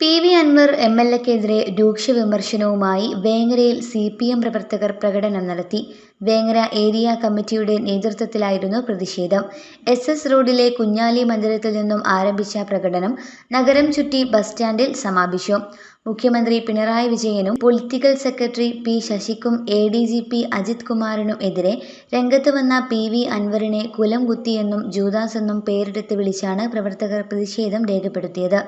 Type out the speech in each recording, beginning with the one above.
P V Anvar M L എക്കെതിരെ രൂക്ഷ വിമർശനവുമായി വേങ്ങരയിൽ C P M പ്രവർത്തകർ പ്രകടനം നടത്തി. വേങ്ങര ഏരിയ കമ്മിറ്റിയുടെ നേതൃത്വത്തിലായിരുന്നു പ്രതിഷേധം. എസ് എസ് റോഡിലെ കുഞ്ഞാലി മന്ദിരത്തിൽ നിന്നും ആരംഭിച്ച പ്രകടനം നഗരം ചുറ്റി ബസ് സ്റ്റാൻഡിൽ സമാപിച്ചു. മുഖ്യമന്ത്രി പിണറായി വിജയനും political secretary P ശശിക്കും A D G P Ajith കുമാറിനും എതിരെ രംഗത്ത് വന്ന പി വി അൻവറിനെ കുലം കുത്തിയെന്നും ജൂദാസ് എന്നും പേരെടുത്ത് വിളിച്ചാണ് പ്രവർത്തകർ പ്രതിഷേധം രേഖപ്പെടുത്തിയത്.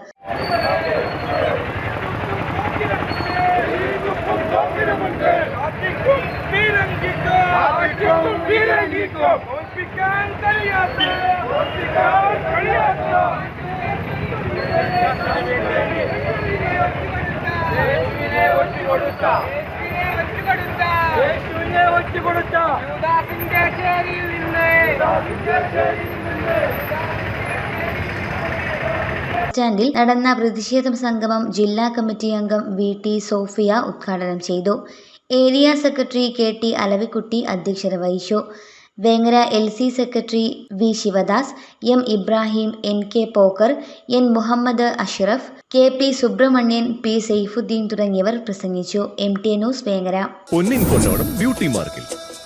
ഓർപ്പിക്കാൻ കഴിയാത്ത ഓർപ്പിക്കാൻ കഴിയാത്ത യേശുവിനെ ഒറ്റുകൊടുത്ത യേശുവിനെ ഒറ്റുകൊടുത്ത യുദാസിന്റെ ചേരിയിൽ നിന്ന്. യുദാസിന്റെ ചേരിയിൽ നിന്ന്. സ്റ്റാൻഡിൽ നടന്ന പ്രതിഷേധ സംഗമം ജില്ലാ കമ്മിറ്റി അംഗം വി ടി സോഫിയ ഉദ്ഘാടനം ചെയ്തു. Area secretary K T Alavikutty അധ്യക്ഷത വഹിച്ചു. Vengara L C secretary V Sivadas M Ibrahim N K Pokker N Muhammad Ashraf K P Subrahmanyan P Saifudheen തുടങ്ങിയവർ പ്രസംഗിച്ചു. M T news Vengara. Beauty മാർക്കിൽ.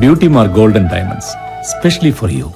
Beauty Mark Gold and Diamonds, specially for you.